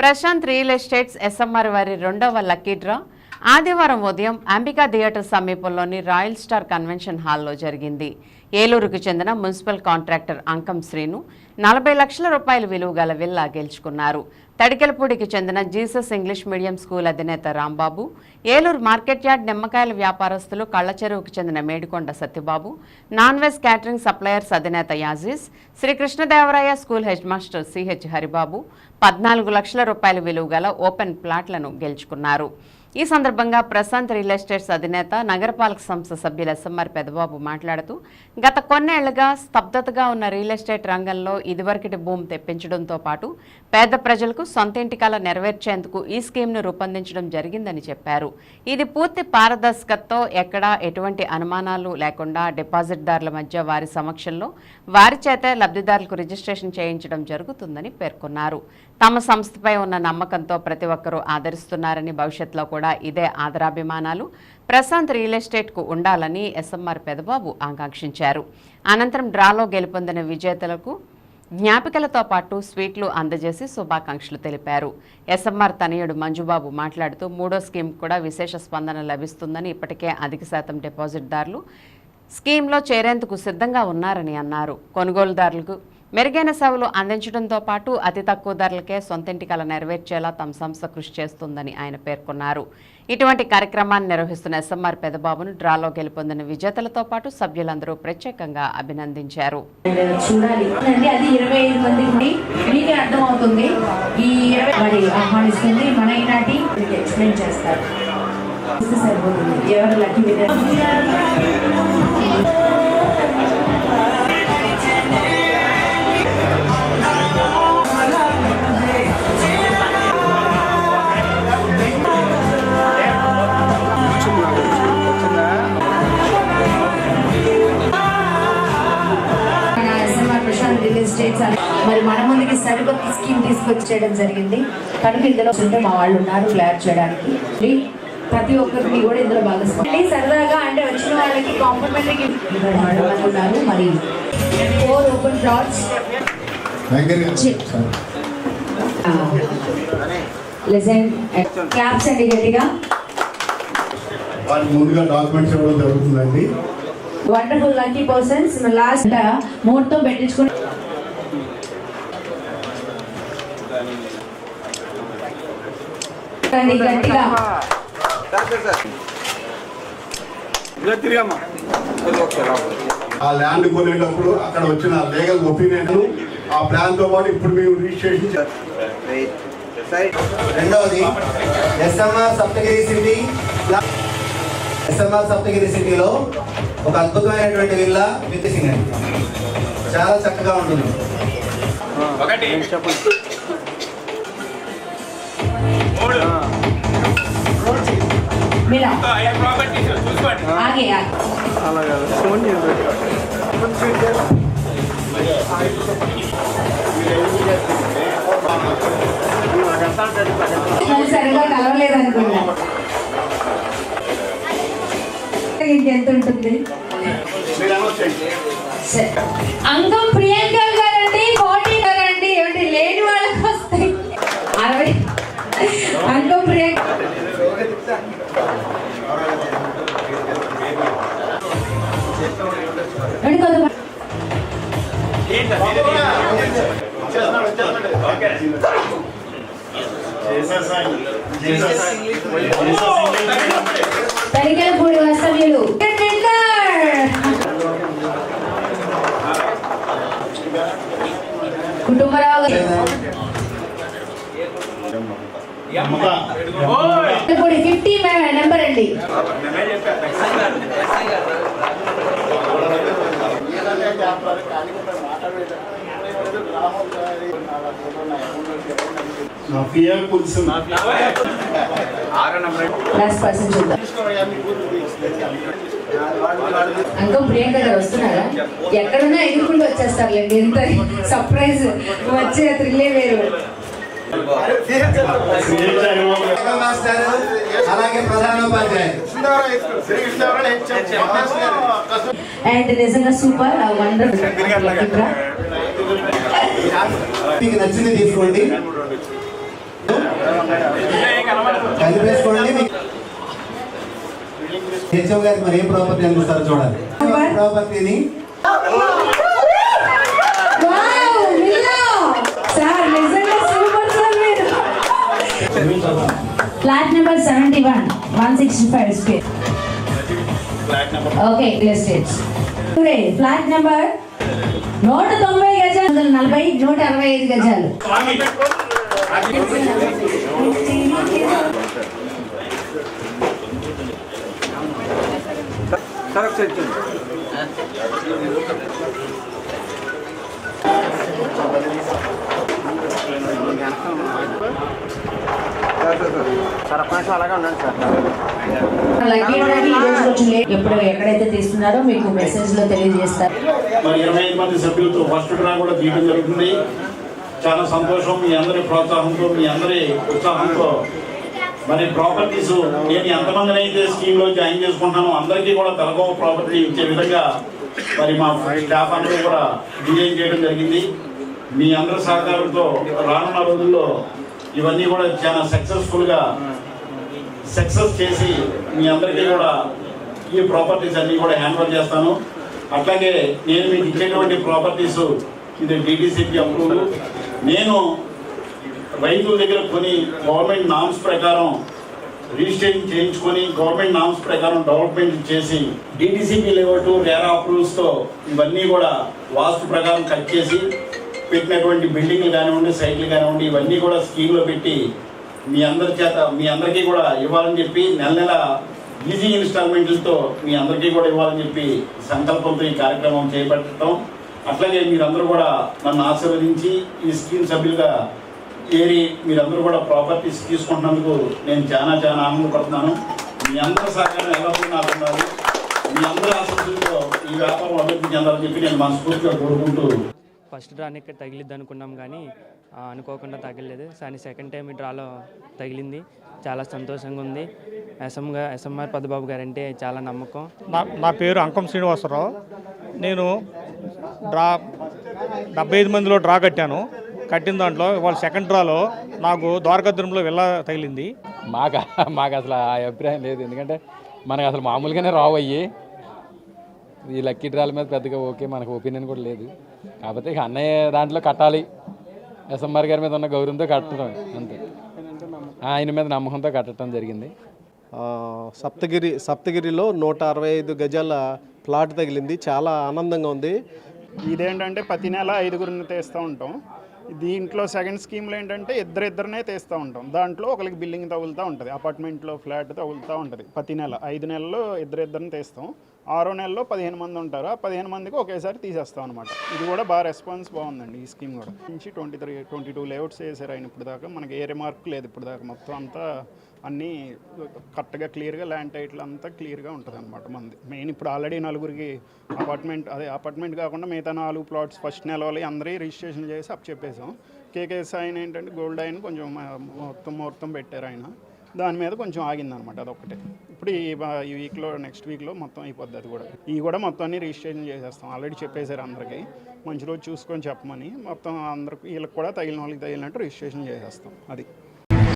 Prashanth real estates SMR వారి రెండవ lucky draw. ఆదివారం ఉదయం అంబికా థియేటర్ సమీపంలోని రాయల్ స్టార్ కన్వెన్షన్ హాల్లో జరిగింది. ఏలూరుకు చెందిన మున్సిపల్ కాంట్రాక్టర్ అంకం శ్రీను నలభై లక్షల రూపాయల విలువ గల విల్లా గెలుచుకున్నారు. తడికెలపూడికి చెందిన జీసస్ ఇంగ్లీష్ మీడియం స్కూల్ అధినేత రాంబాబు ఏలూరు మార్కెట్ యార్డ్ నిమ్మకాయల వ్యాపారస్తులు కళ్ళచెరువుకు చెందిన Medikonda Satyababu non veg catering suppliers అధినేత యాజీస్ Srikrishnadevaraya school head master C H Haribabu పద్నాలుగు లక్షల రూపాయల విలువ గల ఓపెన్ ప్లాట్లను గెలుచుకున్నారు. ఈ సందర్భంగా ప్రశాంత్ రియల్ ఎస్టేట్స్ అధినేత నగరపాలక సంస్థ సభ్యులు ఎస్ఎంఆర్ పెదబాబు మాట్లాడుతూ గత కొన్నేళ్ళుగా స్తబ్దతగా ఉన్న రియల్ ఎస్టేట్ రంగంలో ఇదివరకటి భూమి తెప్పించడంతో పాటు పేద ప్రజలకు సొంత ఇంటికాల నెరవేర్చేందుకు ఈ స్కీమ్ను రూపొందించడం జరిగిందని చెప్పారు. ఇది పూర్తి పారదర్శకతతో ఎక్కడా ఎటువంటి అనుమానాలు లేకుండా డిపాజిట్దారుల మధ్య వారి సమక్షంలో వారి చేత లబ్ధిదారులకు రిజిస్ట్రేషన్ చేయించడం జరుగుతుందని పేర్కొన్నారు. తమ సంస్థపై ఉన్న నమ్మకంతో ప్రతి ఒక్కరూ ఆదరిస్తున్నారని భవిష్యత్తులో కూడా ఇదే ఆదరాభిమానాలు. ప్రశాంత్ రియల్ ఎస్టేట్కు ఉండాలని ఎస్ఎంఆర్ పెదబాబు ఆకాంక్షించారు. అనంతరం డ్రాలో గెలుపొందిన విజేతలకు జ్ఞాపికలతో పాటు స్వీట్లు అందజేసి శుభాకాంక్షలు తెలిపారు. ఎస్ఎంఆర్ తనయుడు మంజుబాబు మాట్లాడుతూ మూడో స్కీమ్ కూడా విశేష స్పందన లభిస్తుందని ఇప్పటికే అధిక శాతం డిపాజిట్దారులు స్కీమ్లో చేరేందుకు సిద్ధంగా ఉన్నారని అన్నారు. కొనుగోలుదారులకు మెరుగైన సేవలు అందించడంతో పాటు అతి తక్కువ ధరలకే సొంతింటి కల నెరవేర్చేలా తమ సంస్థ కృషి చేస్తుందని ఆయన పేర్కొన్నారు. ఇటువంటి కార్యక్రమాన్ని నిర్వహిస్తున్న ఎస్ఎంఆర్ పెదబాబును డ్రాలో గెలుపొందిన విజేతలతో పాటు సభ్యులందరూ ప్రత్యేకంగా అభినందించారు. చూడాలి. అండి ఎస్టేట్స్ అని. మరి మన ముందుకి సరికొత్త స్కీమ్ తీసుకొచ్చేయడం జరిగింది. కనుక ఇందులో ఉంటే మా వాళ్ళు ఉన్నారు క్లియర్ చేయడానికి. ప్రతి ఒక్కరికి కూడా ఇందులో భాగస్వామి. సరదాగా అంటే వచ్చిన వాళ్ళకి కాంప్లిమెంటరీ ఉన్నారు. మరి four open plots lesson claps అండి గట్టిగా. వారికి ముందుగా డాక్యుమెంట్స్ ఇవ్వడం జరుగుతుందండి. వండర్ఫుల్ లక్కీ పర్సన్స్ లాస్ట్ ముహూర్తం పెట్టించుకుని ఆ ల్యాండ్ కొనేటప్పుడు అక్కడ వచ్చిన లీగల్ ఒపీనియన్ ఆ ప్లాన్తో పాటు ఇప్పుడు మేము రిజిస్ట్రేషన్ రెండవది SMR Saptagiri city SMR Saptagiri సిటీలో ఒక అద్భుతమైనటువంటి విల్లా విత్ సింగర్ చాలా చక్కగా ఉంటుంది. ఒకటి. ఆగే మరి సరిగా కలవలేదనుకున్నా ఇంకెంత ఉంటుంది. అంకం ప్రియాంక తనిఖీల పూడి వాస్తవ్యులు కుటుంబరావు పూడి ఫిఫ్టీ నెంబర్ అండి నా అంకం ప్రియాంక గారు వస్తున్నారా? ఎక్కడన్నా ఎదుర్కొంటూ వచ్చేస్తారులేండి ఎంత సర్ప్రైజ్ వచ్చే థ్రిల్లే వేరు. అలాగే అండ్ నిజంగా సూపర్ మీకు నచ్చింది తీసుకోండి. కలిపేసుకోండి. హెచ్ఓ గారికి మరి ఏ ప్రాపర్టీ అందిస్తారో చూడాలి. ప్రాపర్టీని seventy one one sixty five square okay estates flat number నూట తొంభై గజాలు నలభై నూట అరవై ఐదు గజాలు. లక్కీ డ్రాకి ఈ రోజు కొంచెం లేట్. ఎప్పుడు ఎక్కడైతే తీస్తున్నారో మీకు మెసేజ్లో తెలియజేస్తారు మరి ఇరవై ఐదు మంది సభ్యులతో ఫస్ట్ డ్రా కూడా తీయడం జరుగుతుంది చాలా సంతోషం మీ అందరి ప్రోత్సాహంతో మీ అందరి ఉత్సాహంతో మరి ప్రాపర్టీస్ నేను ఎంతమందిని అయితే స్కీమ్ జాయిన్ చేసుకుంటానో అందరికీ కూడా తలకో ప్రాపర్టీ ఇచ్చే విధంగా మరి మా స్టాఫ్ అందరూ కూడా డిజైన్ చేయడం జరిగింది మీ అందరి సహకారంతో రానున్న రోజుల్లో ఇవన్నీ కూడా చాలా సక్సెస్ఫుల్గా సక్సెస్ చేసి మీ అందరికీ కూడా ఈ ప్రాపర్టీస్ అన్నీ కూడా హ్యాండ్ చేస్తాను. అట్లాగే నేను మీకు ఇచ్చేటువంటి ప్రాపర్టీస్ ఇది డీటీసీపీ అప్రూవల్ నేను రైతుల దగ్గర కొని గవర్నమెంట్ నామ్స్ ప్రకారం రిజిస్ట్రేషన్ చేయించుకొని గవర్నమెంట్ నామ్స్ ప్రకారం డెవలప్మెంట్ చేసి డిటిసిపి టూ రేరా అప్రూవల్స్తో ఇవన్నీ కూడా వాస్తు ప్రకారం కట్ చేసి పెట్టినటువంటి బిల్డింగ్లు కానివ్వండి సైట్లు కానివ్వండి ఇవన్నీ కూడా స్కీమ్లో పెట్టి మీ అందరి చేత మీ అందరికీ కూడా ఇవ్వాలని చెప్పి నెల నెల ఈజీ ఇన్స్టాల్మెంట్లతో మీ అందరికీ కూడా ఇవ్వాలని చెప్పి సంకల్పంతో ఈ కార్యక్రమం చేపట్టడం. అట్లాగే మీరందరూ కూడా నన్ను ఆశీర్వదించి ఈ స్కీమ్ సభ్యులుగా ఏరి మీరందరూ కూడా ప్రాపర్టీస్ తీసుకుంటున్నందుకు నేను చాలా చాలా ఆనందపడుతున్నాను. మీ అందరి సహకారం ఎల్లప్పుడూ నాకు మీ అందరి ఆశీస్సులతో ఈ వ్యాపారం అభివృద్ధి చెందాలని చెప్పి నేను మనస్ఫూర్తిగా కోరుకుంటూ ఫస్ట్ డ్రాని ఇక్కడ తగిలిద్ది అనుకున్నాం కానీ అనుకోకుండా తగలలేదు. కానీ సెకండ్ టైం ఈ డ్రాలో తగిలింది. చాలా సంతోషంగా ఉంది. ఎస్ఎంగా ఎస్ఎంఆర్ పద్మబాబు గారు అంటే చాలా నమ్మకం. నా నా పేరు అంకం శ్రీనివాసరావు. నేను డ్రా డెబ్బై ఐదు మందిలో డ్రా కట్టాను. కట్టిన దాంట్లో ఇవాళ సెకండ్ డ్రాలో నాకు ద్వారకాద్రంలో వెళ్ళ తగిలింది. మాకు మాకు అసలు ఆ అభిప్రాయం లేదు. ఎందుకంటే మనకు అసలు మామూలుగానే రావు అయ్యి. ఈ లక్కీ డ్రాల మీద పెద్దగా ఓకే మనకు ఒపీనియన్ కూడా లేదు. కాకపోతే ఇక అన్నయ్య దాంట్లో కట్టాలి. ఎస్ఎంఆర్ గారి మీద ఉన్న గౌరవంతో కట్టడం అంతే. ఆయన మీద నమ్మకంతో కట్టడం జరిగింది. ఆ, సప్తగిరి సప్తగిరిలో నూట అరవై ఐదు గజాల ప్లాట్ తగిలింది. చాలా ఆనందంగా ఉంది. ఇదేంటంటే ప్రతి నెల ఐదుగురిని తీస్తూ ఉంటాం. దీంట్లో సెకండ్ స్కీమ్లో ఏంటంటే ఇద్దరిద్దరినే తీస్తూ ఉంటాం. దాంట్లో ఒకరికి బిల్డింగ్ తగులుతూ ఉంటుంది. అపార్ట్మెంట్లో ఫ్లాట్ తగులుతూ ఉంటుంది. ప్రతి నెల ఐదు నెలల్లో ఇద్దరిద్దరిని తీస్తాం. ఆరో నెలలో పదిహేను మంది ఉంటారు. ఆ పదిహేను మందికి ఒకేసారి తీసేస్తాం అనమాట ఇది కూడా బాగా రెస్పాన్స్ బాగుందండి ఈ స్కీమ్ కూడా. నుంచి twenty three twenty two layouts వేసారు ఆయన ఇప్పుడు దాకా. మనకి ఏ రిమార్క్ లేదు ఇప్పుడు దాకా. మొత్తం అంతా అన్నీ కరెక్ట్గా క్లియర్గా ల్యాండ్ టైటిల్ అంతా క్లియర్గా ఉంటుంది అనమాట మంది. మెయిన్ ఇప్పుడు ఆల్రెడీ నలుగురికి అపార్ట్మెంట్ అదే అపార్ట్మెంట్ కాకుండా మిగతా నాలుగు ప్లాట్స్ ఫస్ట్ నెల వాళ్ళు అందరి రిజిస్ట్రేషన్ చేసి అప్ చెప్పేసాం కేకేఎస్ ఆయన ఏంటంటే గోల్డ్ ఆయన కొంచెం మొత్తం ముహూర్తం పెట్టారు ఆయన. దాని మీద కొంచెం ఆగిందనమాట అదొకటే ఇప్పుడు ఈ ఈ వీక్లో నెక్స్ట్ వీక్లో మొత్తం అయిపోద్ది అది కూడా. ఇవి కూడా మొత్తం అన్ని రిజిస్ట్రేషన్ చేసేస్తాం. ఆల్రెడీ చెప్పేశారు అందరికీ. మంచి రోజు చూసుకొని చెప్పమని మొత్తం అందరికి వీళ్ళకి కూడా తగిలిన వాళ్ళకి తగిలినట్టు రిజిస్ట్రేషన్ చేసేస్తాం. అది.